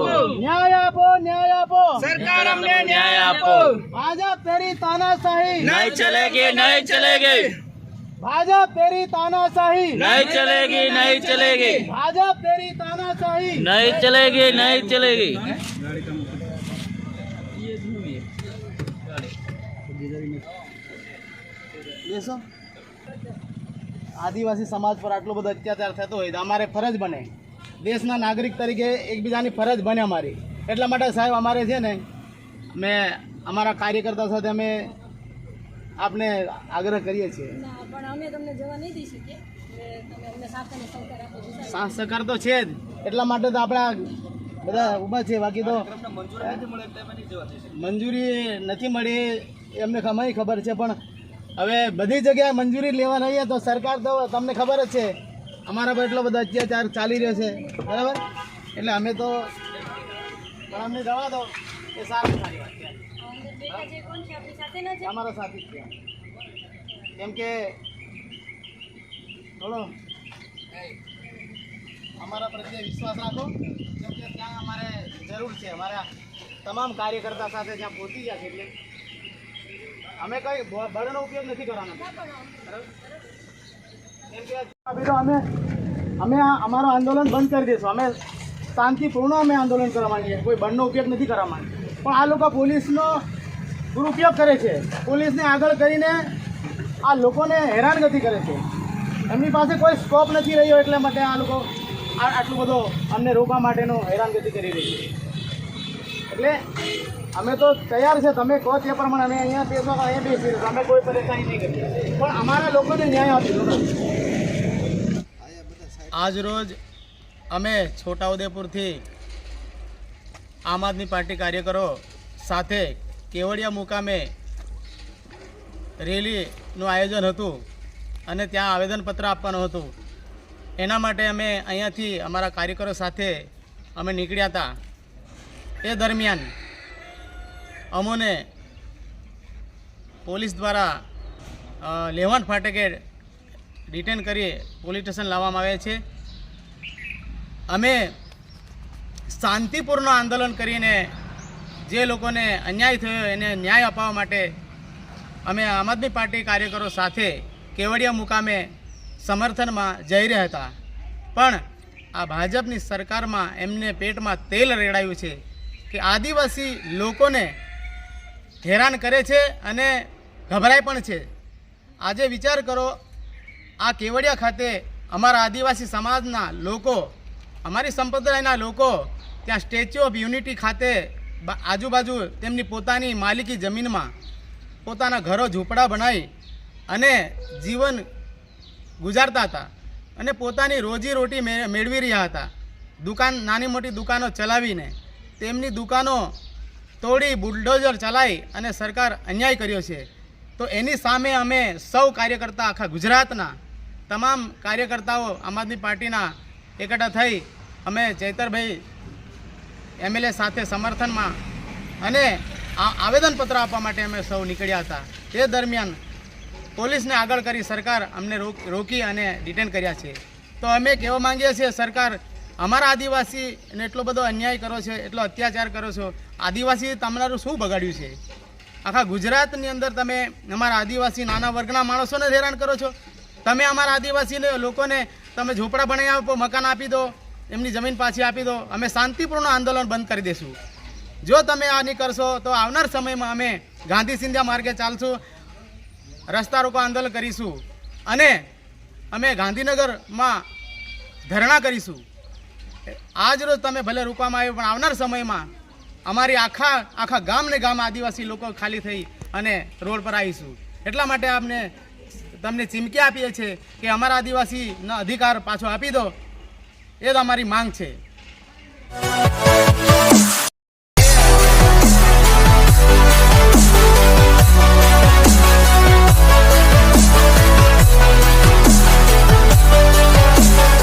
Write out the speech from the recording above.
આપો ન્યાય આપો ન્યાય આપો સરકાર અમને ન્યાય આપો ભાજપ તેરી તાનાશાહી નહીં ચલેગી નહીં ચલેગી ભાજપ તેરી તાનાશાહી નહીં ચલેગી નહીં ચલેગી ભાજપ તેરી તાનાશાહી નહીં ચલેગી નહીં ચલેગી બેસો આદિવાસી સમાજ પર આટલો બધો અત્યાચાર થતો હોય તો અમારે ફરજ બને દેશના નાગરિક તરીકે એકબીજાની ફરજ બને અમારી. એટલા માટે સાહેબ અમારે છે ને મેં અમારા કાર્યકર્તા સાથે અમે આપને આગ્રહ કરીએ છીએ. સાથે સહકાર તો છે જ. એટલા માટે તો આપણા બધા ઊભા છે બાકી તો મંજૂરી નથી મળી એ અમને ખમાય ખબર છે પણ હવે બધી જગ્યાએ મંજૂરી લેવા રહીએ તો સરકાર તો તમને ખબર જ છે. અમારા પર એટલો બધો અત્યાચાર ચાલી રહ્યો છે. બરાબર? એટલે અમે તો પણ અમને જવા દો. એ સારું સારી વાત છે અમારા સાથી છે. કેમ કે, બોલો. અમારા પ્રત્યે વિશ્વાસ રાખો. કેમ કે ત્યાં અમારે જરૂર છે. અમારા તમામ કાર્યકર્તા સાથે ત્યાં પહોંચી ગયા છે. એટલે અમે કંઈ બળનો ઉપયોગ નથી કરવાનો. બરાબર? અમે અમે અમારું આંદોલન બંધ કરી દઈશું અમે શાંતિપૂર્ણ અમે આંદોલન કરવા માંગીએ કોઈ બંધનો ઉપયોગ નથી કરવા માંગીએ પણ આ લોકો પોલીસનો દુરુપયોગ કરે છે. પોલીસને આગળ કરીને આ લોકોને હેરાનગતિ કરે છે. એમની પાસે કોઈ સ્કોપ નથી રહ્યો એટલે માટે આ લોકો આટલું બધો અમને રોકવા માટેનો હેરાનગતિ કરી રહી છે. એટલે અમે તો તૈયાર છે, તમે કહો તે પ્રમાણે અમે અહીંયા બેસો અહીંયા બેસી. અમે કોઈ પરેશાની નહીં કરી પણ અમારા લોકોને ન્યાય આપીશું આજ રોજ અમે છોટાઉદેપુરથી આમ આદમી પાર્ટી કાર્યકરો સાથે કેવડિયા મુકામે રેલીનું આયોજન હતું અને ત્યાં આવેદનપત્ર આપવાનું હતું. એના માટે અમે અહીંયાથી અમારા કાર્યકરો સાથે અમે નીકળ્યા હતા. એ દરમિયાન અમોને પોલીસ દ્વારા લેવાન ફાટકે ડિટેન કરી પોલીસ સ્ટેશન લાવવામાં આવે છે. અમે શાંતિપૂર્ણ આંદોલન કરીને જે લોકોને અન્યાય થયો એને ન્યાય અપાવવા માટે અમે આમ આદમી પાર્ટી કાર્યકરો સાથે કેવડિયા મુકામે સમર્થનમાં જઈ રહ્યા હતા. પણ આ ભાજપની સરકારમાં એમને પેટમાં તેલ રેડાયું છે કે આદિવાસી લોકોને હેરાન કરે છે અને ગભરાય પણ છે. આજે વિચાર કરો, આ કેવડિયા ખાતે અમારા આદિવાસી સમાજના લોકો, અમારી સંપ્રદાયના લોકો ત્યાં સ્ટેચ્યુ ઓફ યુનિટી ખાતે આજુબાજુ તેમની પોતાની માલિકી જમીનમાં પોતાના ઘરો ઝૂંપડા બનાવી અને જીવન ગુજારતા હતા અને પોતાની રોજી રોટી મે- મેળવી રહ્યા હતા. દુકાન, નાની મોટી દુકાનો ચલાવીને તેમની દુકાનો તોડી બુલડોઝર ચલાવી અને સરકાર અન્યાય કર્યો છે. તો એની સામે અમે સૌ કાર્યકર્તા આખા ગુજરાતના તમામ કાર્યકર્તાઓ આમ આદમી પાર્ટીના એકઠા થઈ અમે ચૈતરભાઈ એમએલએ સાથે સમર્થનમાં અને આવેદનપત્ર આપવા માટે અમે સૌ નીકળ્યા હતા. તે દરમિયાન પોલીસને આગળ કરી સરકાર અમને રોકી અને ડિટેન કર્યા છે. તો અમે કહેવા માંગીએ છીએ, સરકાર અમારા આદિવાસીને એટલો બધો અન્યાય કરો છો, એટલો અત્યાચાર કરો છો, આદિવાસી તમારું શું બગાડ્યું છે? આખા ગુજરાતની અંદર તમે અમારા આદિવાસી નાના વર્ગના માણસોને હેરાન કરો છો. તમે અમારા આદિવાસીને લોકોને તમે ઝૂંપડા બનાવી આપો, મકાન આપી દો, એમની જમીન પાછી આપી દો, અમે શાંતિપૂર્ણ આંદોલન બંધ કરી દઈશું જો તમે આ નહીં કરશો, તો આવનાર સમયમાં અમે ગાંધી સિંધ્યા માર્ગે ચાલશું, રસ્તા રોકો આંદોલન કરીશું અને અમે ગાંધીનગરમાં ધરણા કરીશું. આજ રોજ તમે ભલે રૂપામાં આવ્યો, પણ આવનાર સમયમાં અમારી આખા આખા ગામ ને ગામ આદિવાસી લોકો ખાલી થઈ અને રોડ પર આવીશું. એટલા માટે આપને તમને ચીમકી આપીએ છીએ કે અમારા આદિવાસીના અધિકાર પાછો આપી દો. એ જ અમારી માંગ છે.